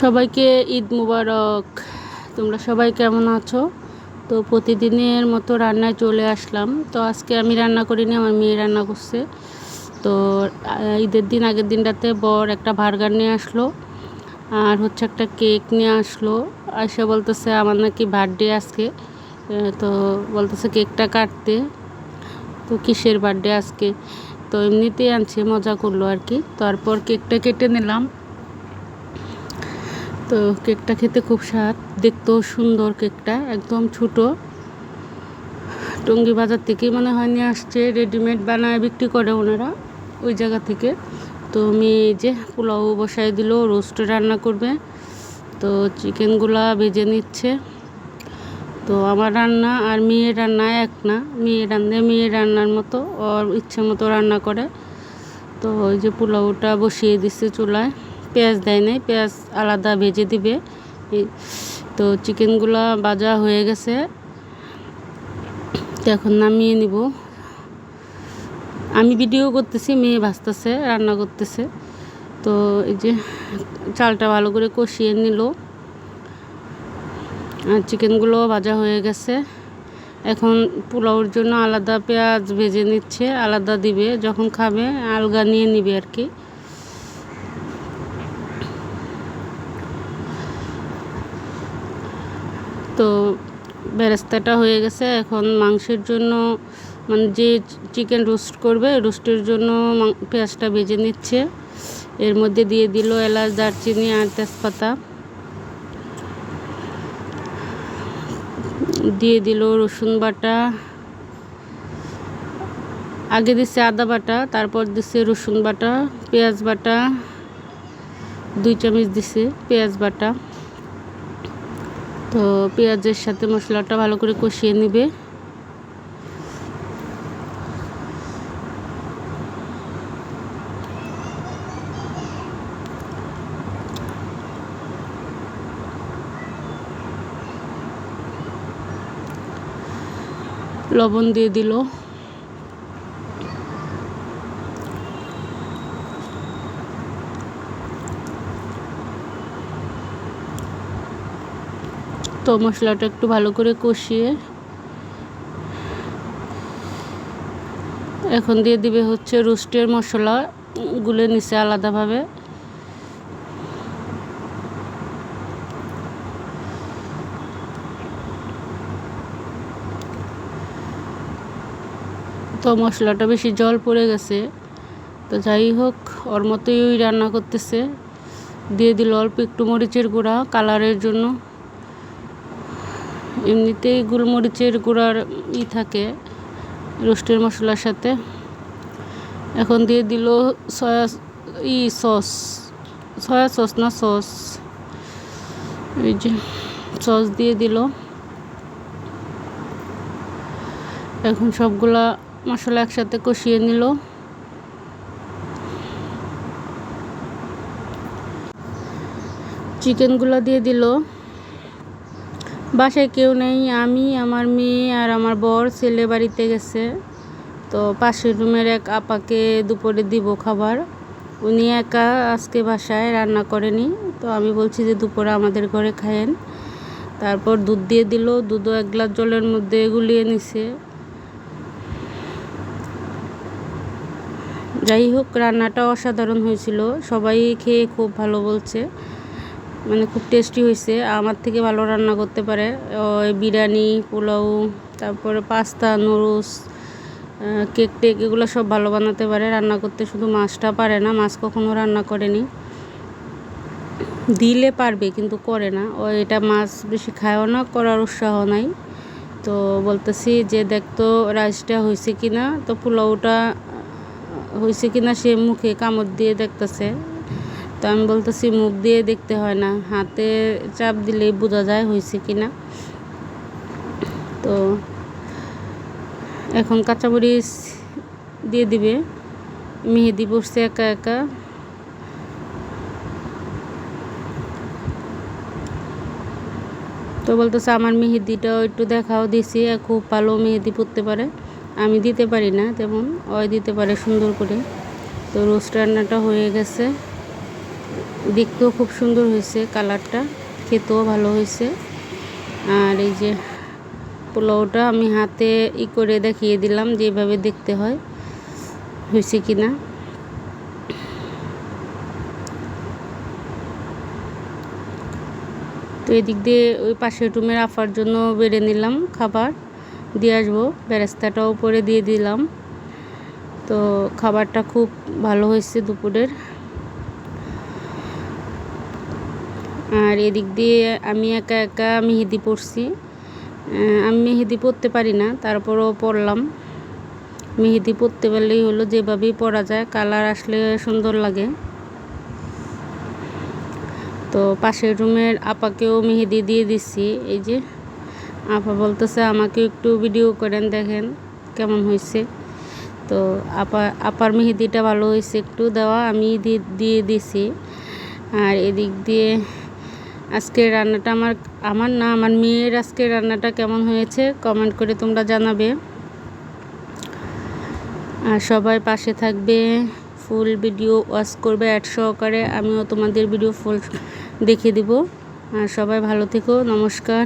সবাইকে ঈদ মুবারক। তোমরা সবাই কেমন আছো? তো প্রতিদিনের মতো রান্নায় চলে আসলাম। তো আজকে আমি রান্না করিনি, আমার মেয়ে রান্না করছে। তো ঈদের দিন, আগের দিনটাতে বর একটা বার্গার নিয়ে আসলো আর হচ্ছে একটা কেক নিয়ে আসলো। আসে বলতেছে, আমার নাকি বার্থডে আজকে। তো বলতেছে, কেকটা কাটতে। তো কিসের বার্থডে আজকে? তো এমনিতেই আনছে, মজা করল আর কি। তারপর কেকটা কেটে নিলাম। তো কেকটা খেতে খুব স্বাদ। দেখতেও সুন্দর কেকটা, একদম ছোট। টঙ্গি বাজার থেকেই মনে হয় নিয়ে আসছে, রেডিমেড বানায়, বিক্রি করে ওনারা ওই জায়গা থেকে। তো মেয়ে যে পোলাও বসাই দিল, রোস্ট রান্না করবে। তো চিকেনগুলা ভেজে নিচ্ছে। তো আমার রান্না আর মেয়ের রান্না এক না, মেয়ে রান্না মেয়ের রান্নার মতো, ওর ইচ্ছে মতো রান্না করে। তো ওই যে পোলাওটা বসিয়ে দিচ্ছে চুলায়। পেঁয়াজ দেয় নাই, পেঁয়াজ আলাদা ভেজে দিবে। তো চিকেনগুলো ভাজা হয়ে গেছে। এখন নামিয়ে নিব। আমি ভিডিও করতেছি, মেয়ে ভাজতেছে, রান্না করতেছে। তো এই যে চালটা ভালো করে কষিয়ে নিল। আর চিকেনগুলো ভাজা হয়ে গেছে। এখন পোলাওর জন্য আলাদা পেঁয়াজ ভেজে নিচ্ছে, আলাদা দিবে। যখন খাবে, আলগা নিয়ে নিবে আর কি। তো বেরেস্তাটা হয়ে গেছে। এখন মাংসের জন্য মানে যে চিকেন রোস্ট করবে, রোস্টের জন্য পেঁয়াজটা ভেজে নিচ্ছে। এর মধ্যে দিয়ে দিল এলাচ, দারচিনি আর তেজপাতা। দিয়ে দিল রসুন বাটা। আগে দিচ্ছে আদা বাটা, তারপর দিচ্ছে রসুন বাটা, পেঁয়াজ বাটা, দুই চামচ দিছে পেঁয়াজ বাটা। তো পেঁয়াজের সাথে মশলাটা ভালো করে কষিয়ে নেবে। লবণ দিয়ে দিল। তো মশলাটা একটু ভালো করে কষিয়ে এখন দিয়ে দিবে হচ্ছে রোস্টের মশলা, গুলে নিচে আলাদাভাবে। তো মশলাটা বেশি জল পড়ে গেছে, তো যাই হোক, ওর মতোই রান্না করতেছে। দিয়ে দিল অল্প একটু মরিচের গুঁড়া কালারের জন্য। এমনিতেই গোলমরিচের গুঁড়ার ই থাকে, রোস্টের মশলার সাথে। এখন দিয়ে দিল সয়া, ই সস, সয়া সস না সস। এই যে সস দিয়ে দিল। এখন সবগুলা মশলা একসাথে কষিয়ে নিল। চিকেনগুলো দিয়ে দিল। বাসায় কেউ নেই, আমি, আমার মেয়ে আর আমার বর ছেলে বাড়িতে গেছে। তো পাশের রুমের এক আপাকে দুপুরে দিব খাবার। উনি একা আজকে বাসায় রান্না করেনি। তো আমি বলছি যে দুপুরে আমাদের ঘরে খায়েন। তারপর দুধ দিয়ে দিল। দুধও এক গ্লাস জলের মধ্যে গুলিয়ে নিছে। যাই হোক, রান্নাটা অসাধারণ হয়েছিল। সবাই খেয়ে খুব ভালো বলছে। মানে খুব টেস্টি হয়েছে আমার থেকে ভালো রান্না করতে পারে। ওই বিরিয়ানি, পোলাও, তারপরে পাস্তা, নুডলস কেক টেক এগুলো সব ভালো বানাতে পারে। রান্না করতে শুধু মাছটা পারে না, মাছ কখনো রান্না করেনি। দিলে পারবে কিন্তু করে না। ও এটা মাছ বেশি খায়ও না, করার উৎসাহ নাই। তো বলতেছি যে দেখতো রাইসটা হয়েছে কি না তো পোলাওটা হয়েছে কি না সে মুখে কামড় দিয়ে দেখতেছে। তো আমি বলতেছি, মুখ দিয়ে দেখতে হয় না, হাতে চাপ দিলেই বোঝা যায় হয়েছে কি না। তো এখন কাঁচামরিচ দিয়ে দিবে, মেহেদি বসছে একা একা। তো বলতেছে, আমার মেহেদিটাও একটু দেখাও, দিছি খুব ভালো মেহেদি পরতে পারে। আমি দিতে পারি না, তেমন, ওই দিতে পারে সুন্দর করে। তো রোস্ট রান্নাটা হয়ে গেছে। দেখতেও খুব সুন্দর হয়েছে কালারটা, খেতেও ভালো হয়েছে। আর এই যে পোলাওটা আমি হাতে ই করে দেখিয়ে দিলাম যেভাবে দেখতে হয়, হয়েছে কি না তো এদিক দিয়ে ওই পাশের রুমের আফার জন্য বেড়ে নিলাম খাবার, দিয়ে আসব। বেরেস্তাটাও উপরে দিয়ে দিলাম। তো খাবারটা খুব ভালো হয়েছে দুপুরের। আর এদিক দিয়ে আমি একা একা মেহেদি পড়ছি আমি মেহেদি পরতে পারি না, তারপরও পরলাম। মেহেদি পরতে পারলেই হলো যেভাবেই পরা যায়, কালার আসলে সুন্দর লাগে। তো পাশের রুমের আপাকেও মেহেদি দিয়ে দিচ্ছি, এই যে আপা বলতেছে আমাকে একটু ভিডিও করেন, দেখেন কেমন হয়েছে। তো আপা, আপার মেহেদিটা ভালো হয়েছে একটু, দেওয়া আমি দিয়ে দিছি। আর এদিক দিয়ে আজকের রান্নাটা আমার আমার না, আমার মেয়ের আজকে রান্নাটা কেমন হয়েছে কমেন্ট করে তোমরা জানাবে। আর সবাই পাশে থাকবে ফুল ভিডিও ওয়াচ করবে অ্যাড সহকারে আমিও তোমাদের ভিডিও ফুল দেখিয়ে দিব। আর সবাই ভালো থেকো, নমস্কার।